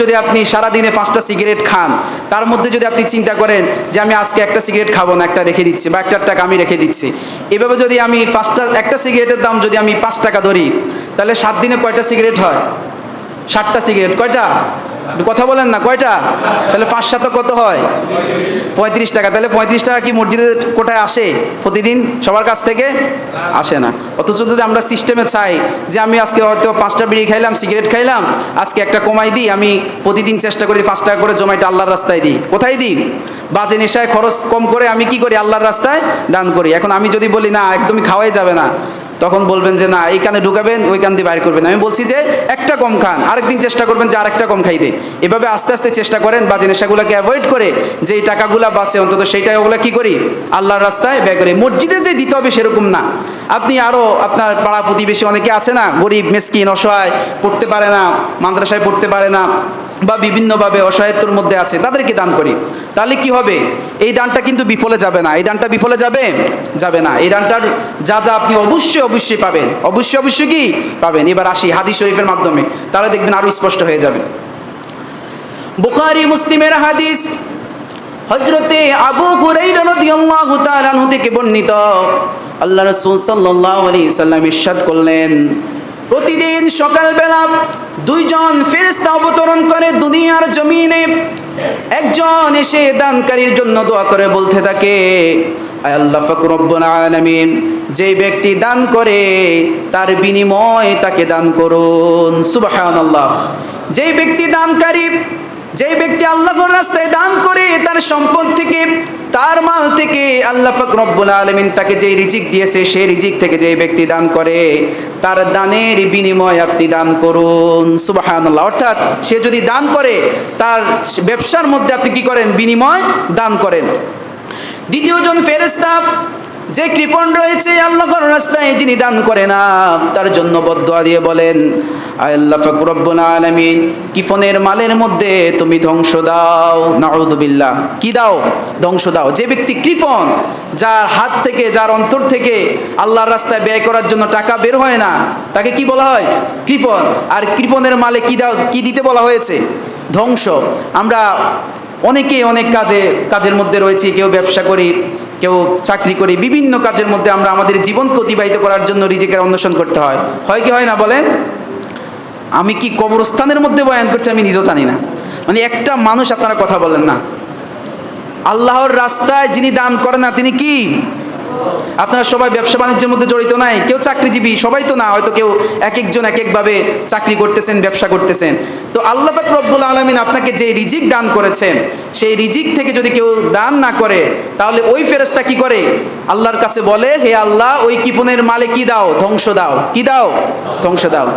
যদি আপনি সারাদিনে পাঁচটা সিগারেট খান, তার মধ্যে যদি আপনি চিন্তা করেন যে আমি আজকে একটা সিগারেট খাব না, একটা রেখে দিচ্ছি বা একটা টাকা আমি রেখে দিচ্ছি, এভাবে যদি আমি পাঁচটা, একটা সিগারেটের দাম যদি আমি পাঁচ টাকা ধরি, তাহলে সাত দিনে কয়টা সিগারেট হয়? ষাটটা সিগারেট, কয়টা? কথা বলেন না, কয়টা? তাহলে পাঁচ সাত কত হয়? পঁয়ত্রিশ টাকা। তাহলে পঁয়ত্রিশ টাকা কি মসজিদের কোটায় আসে প্রতিদিন? সবার কাছ থেকে? আসে না। অথচ যদি আমরা সিস্টেমে চাই যে আমি আজকে হয়তো পাঁচটা বিড়ি খাইলাম সিগারেট খাইলাম, আজকে একটা কমাই দিই, আমি প্রতিদিন চেষ্টা করি পাঁচ টাকা করে জমাইটা আল্লাহর রাস্তায় দিই। কোথায় দিই? বাজে নেশায় খরচ কম করে আমি কি করি? আল্লাহর রাস্তায় দান করি। এখন আমি যদি বলি, না, একদমই খাওয়াই যাবে না। তখন বলবেন যে না, এই কানে ঢুকাবেন, ওই কান দিয়ে বাইর করবেন। আমি বলছি যে, একটা কম খান, আরেকদিন চেষ্টা করবেন যে আরেকটা কম খাইতে। এভাবে আস্তে আস্তে চেষ্টা করেন, বাজে নেশাগুলোকে অ্যাভয়েড করে, যে এই টাকাগুলো বাঁচে, অন্তত সেই টাকাগুলো কী করি? আল্লাহর রাস্তায় ব্যয় করি। মসজিদে যে দিতে হবে সেরকম না। আপনি আরও আপনার পাড়া প্রতিবেশী অনেকে আছে না, গরিব, মেসকিন, অসহায়, পড়তে পারে না, মাদ্রাসায় পড়তে পারে না। বা বিভিন্নভাবে অসহায়ত্বর মধ্যে আছে, তাদেরকে দান করি। তাহলে কি হবে? এই দানটা কিন্তু বিফলে যাবে না। এই দানটা বিফলে যাবে? যাবে না। এই দানটার যা যা আপনি অবশ্যই অবশ্যই পাবেন। অবশ্যই অবশ্যই কি? পাবেন। এবার আসি হাদিস শরীফের মাধ্যমে। তাহলে দেখবেন আরও স্পষ্ট হয়ে যাবে। বুখারি মুসলিমের হাদিস হজরতে আবু হুরাইরা থেকে বর্ণিত। আল্লাহ রাসূল সাল্লাল্লাহু আলাইহি সাল্লাম ইরশাদ করলেন, প্রতিদিন সকালবেলা দুইজন ফেরেস্তা অবতরণ করে দুনিয়ার জমিনে। একজন এসে দানকারীর জন্য দোয়া করে বলতে থাকে আল্লাহ ফাকর রব্বুল আলামিন, যে ব্যক্তি দান করে, তার বিনিময়ে তাকে দান করুন। সুবহানাল্লাহ। যে ব্যক্তি দানকারী যেই ব্যক্তি আল্লাহর রাস্তায় দান করে তার সম্পদ থেকে, তার মাল থেকে আল্লাহ রব্বুল আলমিন তাকে যেই রিজিক দিয়েছে, সেই রিজিক থেকে যেই ব্যক্তি দান করে, তার দানের বিনিময় আপনি দান করুন। সুবাহান অর্থাৎ সে যদি দান করে, তার ব্যবসার মধ্যে আপনি কি করেন? বিনিময় দান করেন। দ্বিতীয়জন ফেরেস্তা যে কৃপণ রয়েছে আল্লাহর রাস্তায়, যিনি দান করে না, তার জন্য বদয়া দিয়ে বলেন আল্লাহ ফাকরব্বুল আলামিন, কিফনের মালের মধ্যে তুমি ধ্বংস দাও। নাউযুবিল্লাহ কি দাও? ধ্বংস দাও। যে ব্যক্তি কৃপণ, যার হাত থেকে, যার অন্তর থেকে আল্লাহর রাস্তায় ব্যয় করার জন্য টাকা বের হয় না, তাকে কি বলা হয়? কৃপণ। আর কৃপণের মালে কি দাও, কি দিতে বলা হয়েছে? ধ্বংস। আমরা অনেকে অনেক কাজে, কাজের মধ্যে রয়েছে, কেউ ব্যবসা করি, কেউ চাকরি করি, বিভিন্ন কাজের মধ্যে আমরা আমাদের জীবনকে অতিবাহিত করার জন্য রিজিকের অন্বেষণ করতে হয়। হয় কি হয় না বলে আমি কি কবরস্থানের মধ্যে বয়ান করছি আমি নিজেও জানি না। মানে একটা মানুষ আপনারা কথা বলেন না। আল্লাহর রাস্তায় যিনি দান করেন না, তিনি কি? আপনারা সবাই ব্যবসা বাণিজ্যের মধ্যে জড়িত নাই, কেউ চাকরিজীবী, সবাই তো না, হয়তো কেউ এক একজন এক একভাবে চাকরি করতেছেন, ব্যবসা করতেছেন। তো আল্লাহ পাক রব্বুল আলমিন আপনাকে যে রিজিক দান করেছেন, সেই রিজিক থেকে যদি কেউ দান না করে, তাহলে ওই ফেরেস্তা কি করে? আল্লাহর কাছে বলে, হে আল্লাহ, ওই কিপনের মালে কি দাও, ধ্বংস দাও। কি দাও? ধ্বংস দাও।